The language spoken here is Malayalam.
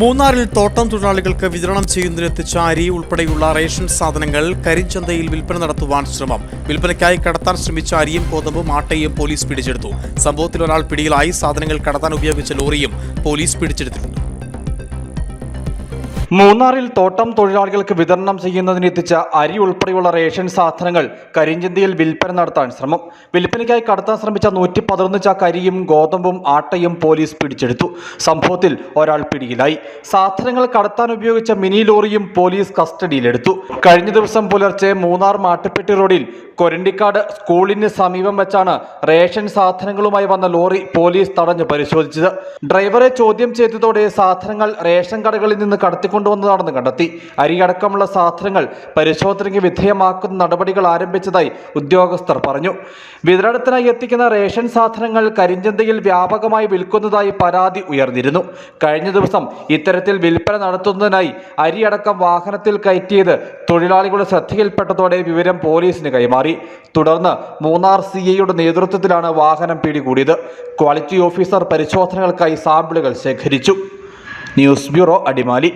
മൂന്നാറിൽ തോട്ടം തൊഴിലാളികൾക്ക് വിതരണം ചെയ്യുന്നതിനെത്തിച്ച അരി ഉൾപ്പെടെയുള്ള റേഷൻ സാധനങ്ങൾ കരിഞ്ചന്തയിൽ വിൽപ്പന നടത്തുവാൻ ശ്രമം. വിൽപ്പനയ്ക്കായി കടത്താൻ ശ്രമിച്ച അരിയും കോതമ്പും ആട്ടയും പോലീസ് പിടിച്ചെടുത്തു. സംഭവത്തിൽ ഒരാൾ പിടിയിലായി. സാധനങ്ങൾ കടത്താൻ ഉപയോഗിച്ച ലോറിയും പോലീസ് പിടിച്ചെടുത്തിട്ടുണ്ട്. മൂന്നാറിൽ തോട്ടം തൊഴിലാളികൾക്ക് വിതരണം ചെയ്യുന്നതിനെത്തിച്ച അരി ഉൾപ്പെടെയുള്ള റേഷൻ സാധനങ്ങൾ കരിഞ്ചന്തയിൽ വിൽപ്പന നടത്താൻ ശ്രമം. വിൽപ്പനയ്ക്കായി കടത്താൻ ശ്രമിച്ച നൂറ്റി പതിനൊന്ന് ചാക്ക് അരിയും ഗോതമ്പും ആട്ടയും പോലീസ് പിടിച്ചെടുത്തു. സംഭവത്തിൽ ഒരാൾ പിടിയിലായി. സാധനങ്ങൾ കടത്താൻ ഉപയോഗിച്ച മിനി ലോറിയും പോലീസ് കസ്റ്റഡിയിലെടുത്തു. കഴിഞ്ഞ ദിവസം പുലർച്ചെ മൂന്നാർ മാട്ടുപ്പെട്ടി റോഡിൽ കൊരണ്ടിക്കാട് സ്കൂളിന് സമീപം വെച്ചാണ് റേഷൻ സാധനങ്ങളുമായി വന്ന ലോറി പോലീസ് തടഞ്ഞു പരിശോധിച്ചത്. ഡ്രൈവറെ ചോദ്യം ചെയ്തതോടെ സാധനങ്ങൾ റേഷൻ കടകളിൽ നിന്ന് കടത്തിക്കൊണ്ടുവന്നതാണെന്ന് കണ്ടെത്തി. അരിയടക്കമുള്ള സാധനങ്ങൾ പരിശോധനയ്ക്ക് വിധേയമാക്കുന്ന നടപടികൾ ആരംഭിച്ചതായി ഉദ്യോഗസ്ഥർ പറഞ്ഞു. വിതരണത്തിനായി എത്തിക്കുന്ന റേഷൻ സാധനങ്ങൾ കരിഞ്ചന്തയിൽ വ്യാപകമായി വിൽക്കുന്നതായി പരാതി ഉയർന്നിരുന്നു. കഴിഞ്ഞ ദിവസം ഇത്തരത്തിൽ വിൽപ്പന നടത്തുന്നതിനായി അരിയടക്കം വാഹനത്തിൽ കയറ്റിയത് തൊഴിലാളികളുടെ ശ്രദ്ധയിൽപ്പെട്ടതോടെ വിവരം പോലീസിന് കൈമാറി. തുടർന്ന് മൂന്നാർ സി ഐയുടെ നേതൃത്വത്തിലാണ് വാഹനം പിടികൂടിയത്. ക്വാളിറ്റി ഓഫീസർ പരിശോധനകൾക്കായി സാമ്പിളുകൾ ശേഖരിച്ചു. News bureau Adimali.